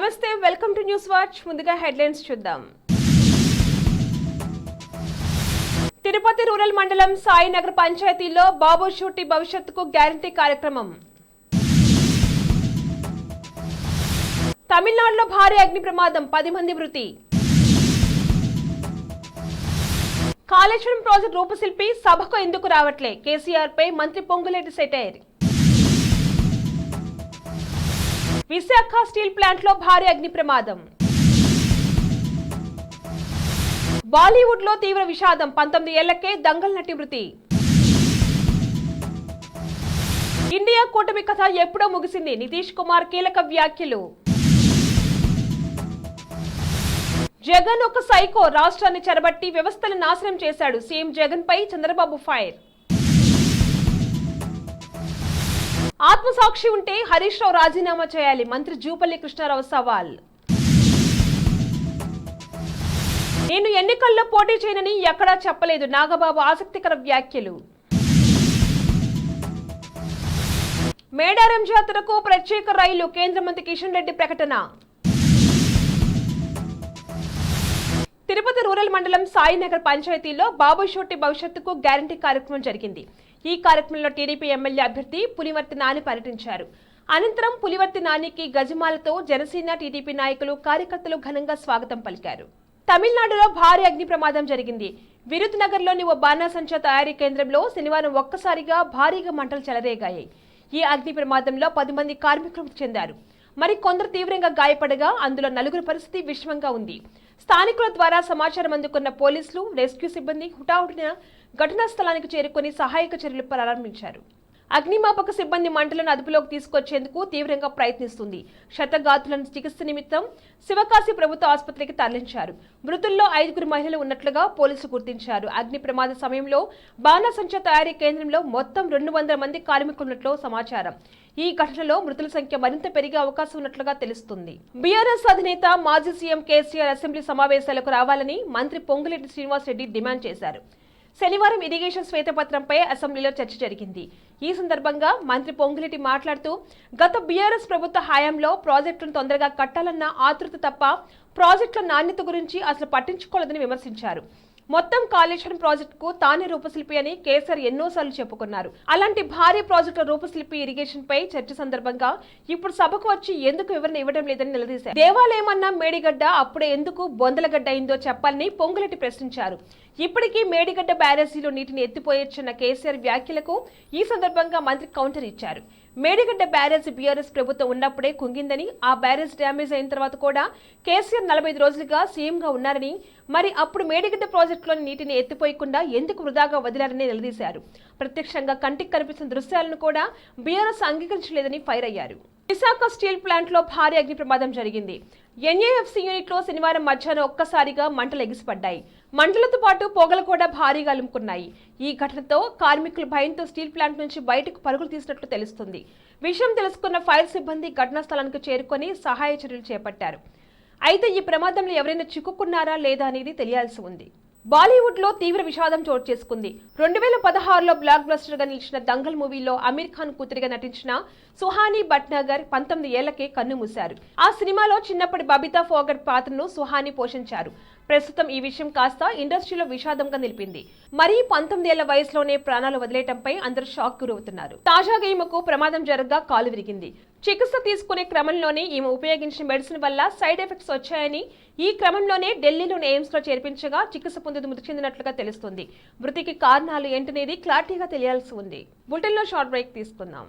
నమస్తే welcome to news watch. ముందుగా headlines చూద్దాం. తిరుపతి రూరల్ మండలం సాయినగర్ పంచాయతీలో బాబు షూటి భవిష్యత్తుకు గ్యారంటీ కార్యక్రమం. తమిళనాడులో భారీ అగ్ని ప్రమాదం పది మంది మృతి. కాళేశ్వరం ప్రాజెక్ట్ రూపశిల్పి సభకు ఎందుకు రావట్లే? కేసీఆర్ పై మంత్రి పొంగులేటి సెటైర్. విశాఖ స్టీల్ ప్లాంట్లో భారీ అగ్ని ప్రమాదం. బాలీవుడ్లో తీవ్ర విషాదం. పంతొమ్మిది ఏళ్ళకే దంగల్ నటి మృతి. ఇండియా కూటమి కథ ఎప్పుడో ముగిసింది. నితీష్ కుమార్ కీలక వ్యాఖ్యలు. జగన్ ఒక సైకో. రాష్ట్రాన్ని చెరబట్టి వ్యవస్థను నాశనం చేశాడు. సీఎం జగన్ పై చంద్రబాబు ఫైర్. ఆత్మసాక్షి ఉంటే హరీష్ రావు రాజీనామా చేయాలి. మంత్రి జూపల్లి కృష్ణారావు సవాల్. నేను ఎన్నికల్లో పోటీ చేయనని ఎక్కడా చెప్పలేదు. నాగబాబు ఆసక్తికర వ్యాఖ్యలు. మేడారం జాతరకు ప్రత్యేక రైలు. కేంద్ర మంత్రి కిషన్ రెడ్డి ప్రకటన. తిరుపతి రూరల్ మండలం సాయినగర్ పంచాయతీలో బాబు షోటి భవిష్యత్తుకు గ్యారంటీ కార్యక్రమం జరిగింది. ఈ కార్యక్రమంలో టీడీపీ ఎమ్మెల్యే అభ్యర్థి పులివర్తి నాని పర్యటించారు. అనంతరం పులివర్తి నానికి గజమాలతో జనసేన టీడీపీ నాయకులు కార్యకర్తలు ఘనంగా స్వాగతం పలికారు. తమిళనాడులో భారీ అగ్ని ప్రమాదం జరిగింది. విరుద్నగర్లోని ఓ బాణాసంచా తయారీ కేంద్రంలో శనివారం ఒక్కసారిగా భారీగా మంటలు చెలరేగాయి. ఈ అగ్ని ప్రమాదంలో పది మంది కార్మికులు చెందారు. మరి కొందరు తీవ్రంగా గాయపడగా అందులో నలుగురు పరిస్థితి విషమంగా ఉంది. స్థానికుల ద్వారా సమాచారం అందుకున్న పోలీసులు రెస్క్యూ సిబ్బంది హుటాహుటిన ఘటనా స్థలానికి చేరుకుని సహాయక చర్యలు ప్రారంభించారు అగ్నిమాపక సిబ్బంది మంటలను అదుపులోకి తీసుకొచ్చేందుకు తీవ్రంగా ప్రయత్నిస్తుంది. క్షతగాతులను చికిత్స నిమిత్తం శివకాశి ప్రభుత్వ ఆసుపత్రికి తరలించారు. మృతుల్లో ఐదుగురు మహిళలు ఉన్నట్లుగా పోలీసులు గుర్తించారు. అగ్ని ప్రమాద సమయంలో బాణసంచ తయారీ కేంద్రంలో మొత్తం రెండు వందల మంది కార్మికులున్నట్లు సమాచారం. ఈ ఘటనలో మృతుల సంఖ్య మరింత పెరిగే అవకాశం ఉన్నట్లుగా తెలుస్తుంది. బీఆర్ఎస్ అధినేత మాజీ సీఎం కేసీఆర్ అసెంబ్లీ సమావేశాలకు రావాలని మంత్రి పొంగులేటి శ్రీనివాసరెడ్డి డిమాండ్ చేశారు. శనివారం ఇరిగేషన్ శ్వేతపత్రంపై అసెంబ్లీలో చర్చ జరిగింది. ఈ సందర్భంగా మంత్రి పొంగిరెడ్డి మాట్లాడుతూ గత బీఆర్ఎస్ ప్రభుత్వ హయాంలో ప్రాజెక్టులను తొందరగా కట్టాలన్న ఆతృత తప్ప ప్రాజెక్టుల నాణ్యత గురించి అసలు పట్టించుకోలేదని విమర్శించారు. మొత్తం కాళేశ్వరం ప్రాజెక్టుకు తానే రూపశిల్పి అని కేసీఆర్ ఎన్నోసార్లు చెప్పుకున్నారు. అలాంటి భారీ ప్రాజెక్టుల రూపశిల్పి ఇరిగేషన్ పై చర్చ సందర్భంగా ఇప్పుడు సభకు వచ్చి ఎందుకు వివరణ ఇవ్వడం లేదని నిలదీశారు. దేవాలయమన్న మేడిగడ్డ అప్పుడే ఎందుకు బొందలగడ్డ అయిందో చెప్పాలని పొంగులెట్టి ప్రశ్నించారు. ఇప్పటికీ మేడిగడ్డ బ్యారేజీలో నీటిని ఎత్తిపోయొచ్చన్న కేసీఆర్ వ్యాఖ్యలకు ఈ సందర్భంగా మంత్రి కౌంటర్ ఇచ్చారు. మేడిగడ్డ బ్యారేజ్ బీఆర్ఎస్ ప్రభుత్వం ఉన్నప్పుడే కుంగిందని ఆ బ్యారేజ్ డ్యామేజ్ అయిన తర్వాత కూడా కేసీఆర్ నలభై ఐదు రోజులుగా సీఎంగా ఉన్నారని మరి అప్పుడు మేడిగడ్డ ప్రాజెక్టులోని నీటిని ఎత్తిపోయకుండా ఎందుకు వృధాగా వదిలారని నిలదీశారు. ప్రత్యక్షంగా కంటికి కనిపిస్తున్న దృశ్యాలను కూడా బీఆర్ఎస్ అంగీకరించలేదని ఫైర్ అయ్యారు. విశాఖ స్టీల్ ప్లాంట్లో భారీ అగ్ని ప్రమాదం జరిగింది. ఎన్ఏఎఫ్సీ యూనిట్లో శనివారం మధ్యాహ్నం ఒక్కసారిగా మంటలు ఎగిసిపడ్డాయి. మంటలతో పాటు పొగలు కూడా భారీగా అలుముకున్నాయి. ఈ ఘటనతో కార్మికులు భయంతో స్టీల్ ప్లాంట్ నుంచి బయటకు పరుగులు తీసినట్లు తెలుస్తుంది. విషయం తెలుసుకున్న ఫైర్ సిబ్బంది ఘటనా స్థలానికి చేరుకొని సహాయ చర్యలు చేపట్టారు. అయితే ఈ ప్రమాదంలో ఎవరైనా చిక్కుకున్నారా లేదా అనేది తెలియాల్సి ఉంది. బాలీవుడ్లో తీవ్ర విషాదం చోటు చేసుకుంది. రెండు వేల పదహారులో బ్లాక్ బస్టర్గా నిలిచిన దంగల్ మూవీలో అమీర్ ఖాన్ కూతురిగా నటించిన సుహానీ భట్నగర్ పంతొమ్మిది ఏళ్ళకే కన్ను మూశారు. ఆ సినిమాలో చిన్నప్పటి బబితా ఫోగట్ పాత్రను సుహానీ పోషించారు. ప్రస్తుతం ఈ విషయం కాస్త ఇండస్ట్రీలో విషాదంగా నిలిపింది. మరీ పంతొమ్మిదేళ్ళ వయసులోనే ప్రాణాలు వదిలేయటంపై అందరూ షాక్ గురవుతున్నారు. తాజాగా ఈమెకు ప్రమాదం జరగగా కాలు విరిగింది. చికిత్స తీసుకునే క్రమంలోనే ఈమె ఉపయోగించిన మెడిసిన్ వల్ల సైడ్ ఎఫెక్ట్స్ వచ్చాయని ఈ క్రమంలోనే ఢిల్లీలోని ఎయిమ్స్లో చేర్పించగా చికిత్స పొంది మృతి చెందినట్లుగా తెలుస్తుంది. మృతికి కారణాలు ఏంటనేది క్లారిటీగా తెలియాల్సి ఉంది. బులెటిన్లో షార్ట్ బ్రేక్ తీసుకుందాం.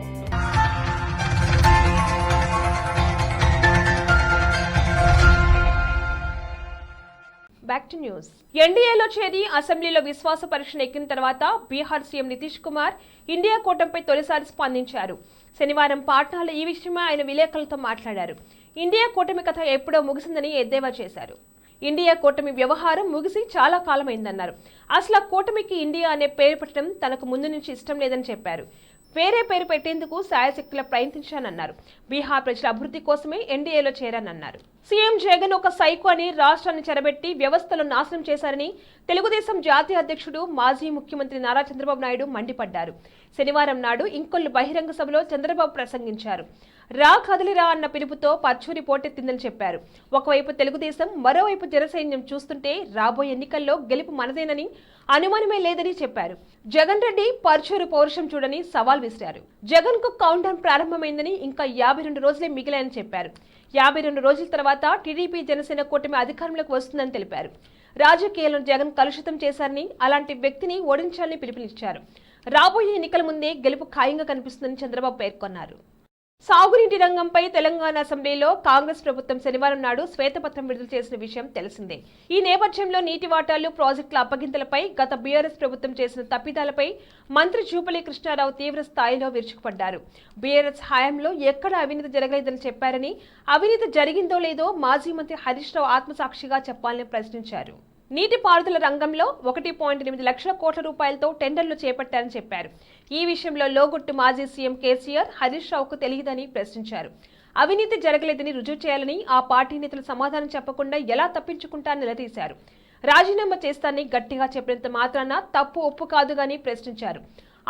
To news. ఎన్డీఏలో చేరి అసెంబ్లీలో విశ్వాస పరీక్షను ఎక్కిన తర్వాత బీహార్ సీఎం నితీష్ కుమార్ ఇండియా కూటమిపై తొలిసారి స్పందించారు. శనివారం పాట్నాలో ఈ విషయమై ఆయన విలేకరులతో మాట్లాడారు. ఇండియా కూటమి కథ ఎప్పుడో ముగిసిందని ఎద్దేవా చేశారు. ఇండియా కూటమి వ్యవహారం ముగిసి చాలా కాలమైందన్నారు. అసలు ఆ కూటమికి ఇండియా అనే పేరు పెట్టడం తనకు ముందు నుంచి ఇష్టం లేదని చెప్పారు. వేరే పేరు పెట్టేందుకు శాయశక్తుల ప్రయత్నించానన్నారు. బీహార్ ప్రజల అభివృద్ధి కోసమే ఎన్డీఏలో చేరానన్నారు. సీఎం జగన్ ఒక సైకో అని రాష్ట్రాన్ని చెరబెట్టి వ్యవస్థలు నాశనం చేశారని తెలుగుదేశం జాతీయ అధ్యక్షుడు మాజీ ముఖ్యమంత్రి నారా చంద్రబాబు నాయుడు మండిపడ్డారు. శనివారం నాడు ఇంకొల్లు బహిరంగ సభలో చంద్రబాబు ప్రసంగించారు. రా కదిలిరా అన్న పిలుపుతో పర్చూరి పోటెత్తిందని చెప్పారు. ఒకవైపు తెలుగుదేశం మరోవైపు జనసైన్యం చూస్తుంటే రాబోయే ఎన్నికల్లో గెలుపు మనదేనని అనుమానమే లేదని చెప్పారు. జగన్ రెడ్డి పర్చూరు పౌరుషం చూడని సవాల్ విసిరారు. జగన్కు కౌంటర్ ప్రారంభమైందని ఇంకా యాభై రెండు రోజులే మిగిలాయని చెప్పారు. యాభై రెండు రోజుల తర్వాత టీడీపీ జనసేన కూటమి అధికారంలోకి వస్తుందని తెలిపారు. రాజకీయాలను జగన్ కలుషితం చేశారని అలాంటి వ్యక్తిని ఓడించాలని పిలుపునిచ్చారు. రాబోయే ఎన్నికల ముందే గెలుపు ఖాయంగా కనిపిస్తుందని చంద్రబాబు పేర్కొన్నారు. సాగునీటి రంగంపై తెలంగాణ అసెంబ్లీలో కాంగ్రెస్ ప్రభుత్వం శనివారం నాడు శ్వేతపత్రం విడుదల చేసిన విషయం తెలిసిందే. ఈ నేపథ్యంలో నీటి వాటాలు ప్రాజెక్టుల అప్పగింతలపై గత బీఆర్ఎస్ ప్రభుత్వం చేసిన తప్పిదాలపై మంత్రి జూపల్లి కృష్ణారావు తీవ్ర స్థాయిలో విరుచుకుపడ్డారు. బీఆర్ఎస్ హయాంలో ఎక్కడ అవినీతి జరగలేదని చెప్పారని అవినీతి జరిగిందో లేదో మాజీ మంత్రి హరీష్ రావు ఆత్మసాక్షిగా చెప్పాలని ప్రశ్నించారు. నీటిపారుదల రంగంలో ఒకటి పాయింట్ ఎనిమిది లక్షల కోట్ల రూపాయలతో టెండర్లు చేపట్టారని చెప్పారు. ఈ విషయంలో లోగుట్టు మాజీ సీఎం కేసీఆర్ హరీష్ రావుకు తెలియదని ప్రశ్నించారు. అవినీతి జరగలేదని రుజువు చేయాలని ఆ పార్టీ నేతలు సమాధానం చెప్పకుండా ఎలా తప్పించుకుంటారని నిలదీశారు. రాజీనామా చేస్తానని గట్టిగా చెప్పినంత మాత్రాన తప్పు ఒప్పు కాదు గాని ప్రశ్నించారు.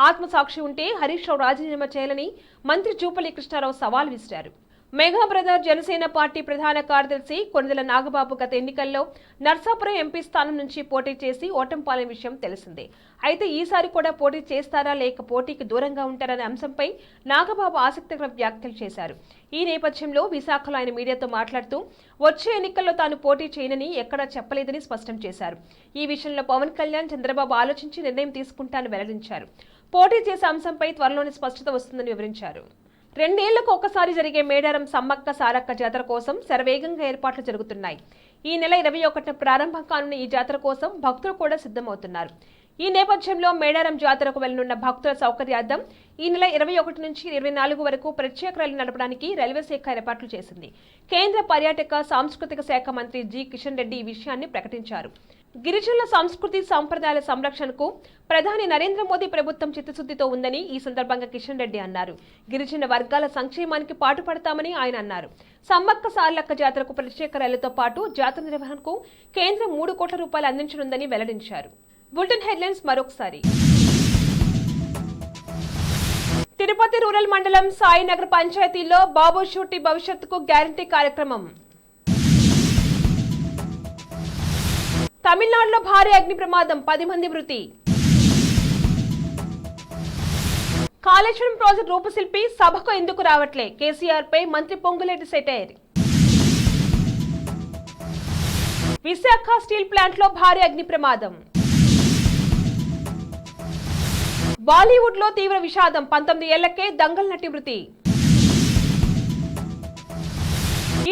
ఆత్మసాక్షి ఉంటే హరీష్ రావు రాజీనామా చేయాలని మంత్రి జూపల్లి కృష్ణారావు సవాల్ విసిరారు. మెగా బ్రదర్ జనసేన పార్టీ ప్రధాన కార్యదర్శి కొనిదెల నాగబాబు గత ఎన్నికల్లో నర్సాపురం ఎంపీ స్థానం నుంచి పోటీ చేసి ఓటంపాలే విషయం తెలిసిందే. అయితే ఈసారి కూడా పోటీ చేస్తారా లేక పోటీకి దూరంగా ఉంటారనే అంశంపై నాగబాబు ఆసక్తికర వ్యాఖ్యలు చేశారు. ఈ నేపథ్యంలో విశాఖలో ఆయన మీడియాతో మాట్లాడుతూ వచ్చే ఎన్నికల్లో తాను పోటీ చేయనని ఎక్కడా చెప్పలేదని స్పష్టం చేశారు. ఈ విషయంలో పవన్ కళ్యాణ్ చంద్రబాబు ఆలోచించి నిర్ణయం తీసుకుంటానని వెల్లడించారు. పోటీ చేసే అంశంపై త్వరలోనే స్పష్టత వస్తుందని వివరించారు. రెండేళ్ళకు ఒకసారి జరిగే మేడారం సమ్మక్క సారక్క జాతర కోసం శరవేగంగా ఏర్పాట్లు జరుగుతున్నాయి. ఈ నెల ఇరవై ఒకటిన ప్రారంభం కానున్న ఈ జాతర కోసం భక్తులు కూడా సిద్ధమవుతున్నారు. ఈ నేపథ్యంలో మేడారం జాతరకు వెళ్ళనున్న భక్తుల సౌకర్యార్థం ఈ నెల ఇరవై ఒకటి నుంచి ఇరవై నాలుగు వరకు ప్రత్యేక రైలు నడపడానికి రైల్వే శాఖ ఏర్పాట్లు చేసింది. కేంద్ర పర్యాటక సాంస్కృతిక శాఖ మంత్రి జి. కిషన్ రెడ్డి ఈ విషయాన్ని ప్రకటించారు. గిరిజనుల సంస్కృతి సంప్రదాయాల సంరక్షణకు ప్రధాని నరేంద్ర మోదీ ప్రభుత్వం చిత్తశుద్ధితో ఉందని ఈ సందర్భంగా కిషన్ రెడ్డి అన్నారు. గిరిజన వర్గాల సంక్షేమానికి పాటుపడతామని ఆయన అన్నారు. సమ్మక్క సార్లక్క జాతరకు ప్రత్యేక రైళ్ళతో పాటు జాతర నిర్వహణకు కేంద్రం మూడు కోట్ల రూపాయలు అందించనుందని వెల్లడించారు. బులెటిన్ హెడ్లైన్స్ మరొకసారి. తిరుపతి రూరల్ మండలం సాయినగర్ పంచాయతీలో బాబు షూటి భవిష్యత్తుకు గ్యారంటీ కార్యక్రమం. తమిళనాడులో భారీ అగ్ని ప్రమాదం పది మంది మృతి. కాళేశ్వరం ప్రాజెక్ట్ రూపశిల్పి సభకు ఎందుకు రావట్లే? కేసీఆర్ పై మంత్రి పొంగులేటి సెటైర్. విశాఖ స్టీల్ ప్లాంట్లో భారీ అగ్ని ప్రమాదం. బాలీవుడ్లో తీవ్ర విషాదం పంతొమ్మిది ఏళ్ళకే దంగల్ నటి మృతి.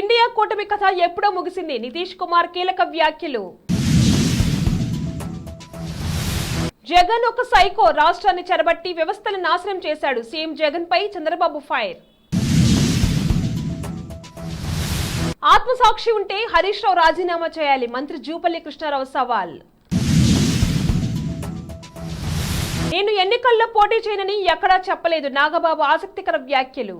ఇండియా కూటమి కథ ఎప్పుడో ముగిసింది. నితీష్ కుమార్ కీలక వ్యాఖ్యలు. జగన్ ఒక సైకో రాష్ట్రాన్ని చెరబట్టి వ్యవస్థను నాశనం చేశాడు. సీఎం జగన్ పై చంద్రబాబు ఫైర్. ఆత్మసాక్షి ఉంటే హరీష్ రావు రాజీనామా చేయాలి. మంత్రి జూపల్లి కృష్ణారావు సవాల్. నేను ఎన్నికల్లో పోటీ చేయనని ఎక్కడా చెప్పలేదు. నాగబాబు ఆసక్తికర వ్యాఖ్యలు.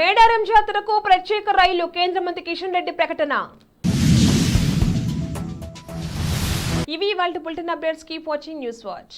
మేడారం జాతరకు ప్రత్యేక రైలు. కేంద్ర మంత్రి కిషన్ రెడ్డి ప్రకటన. ఇవి వాళ్ళ bulletin updates keep watching news watch.